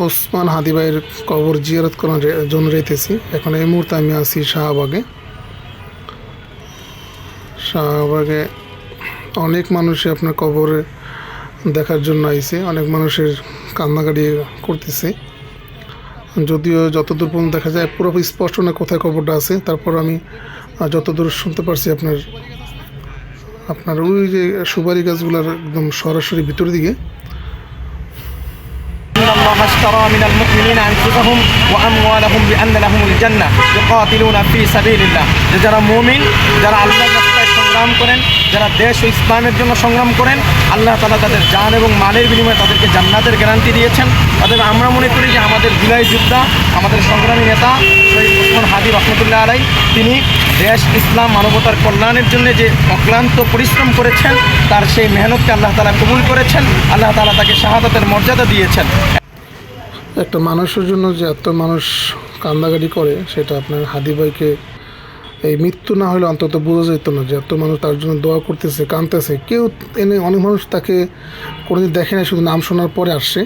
ওসমান হাদিবাইয়ের কবর জিয়ারত করার জন্য রেতেছি এখন এই মুহূর্তে আমি আছি শাহবাগে। শাহবাগে অনেক মানুষই আপনার কবরে দেখার জন্য আইছে, অনেক মানুষের কান্নাকাটি করতেছে। যদিও যতদূর পর্যন্ত দেখা যায়, পুরো স্পষ্ট না কোথায় কবরটা আছে, তারপর আমি যতদূর শুনতে পারছি আপনার আপনার ওই যে সুপারি গাছগুলোর একদম সরাসরি ভিতর দিকে الله اشترى من المؤمنين أنفسهم وأموالهم بأن لهم الجنة يقاتلون في سبيل الله যে যারা মুমিন যারা আল্লাহর রাস্তায় সংগ্রাম করেন যারা দেশ ও ইসলামের জন্য সংগ্রাম করেন আল্লাহ তালা তাদের জান এবং মালের বিনিময়ে তাদেরকে জান্নাতের গ্যারান্টি দিয়েছেন তাদের আমরা মনে করি যে আমাদের বিলাই যোদ্ধা আমাদের সংগ্রামী নেতা শহীদ ওসমান হাদি রহমতুল্লাহ আলাই তিনি দেশ ইসলাম মানবতার কল্যাণের জন্য যে অক্লান্ত পরিশ্রম করেছেন তার সেই মেহনতকে আল্লাহ তালা কবুল করেছেন আল্লাহ তালা তাকে শাহাদাতের মর্যাদা দিয়েছেন একটা মানুষের জন্য যে এত মানুষ কান্দাকাটি করে, সেটা আপনার হাদি ভাইকে এই মৃত্যু না হলে অন্তত বোঝা যেত না যে এত মানুষ তার জন্য দোয়া করতেছে, কাঁদতেছে। কেউ এনে অনেক মানুষ তাকে কোনোদিন দেখে না শুধু নাম শোনার পরে আসছে।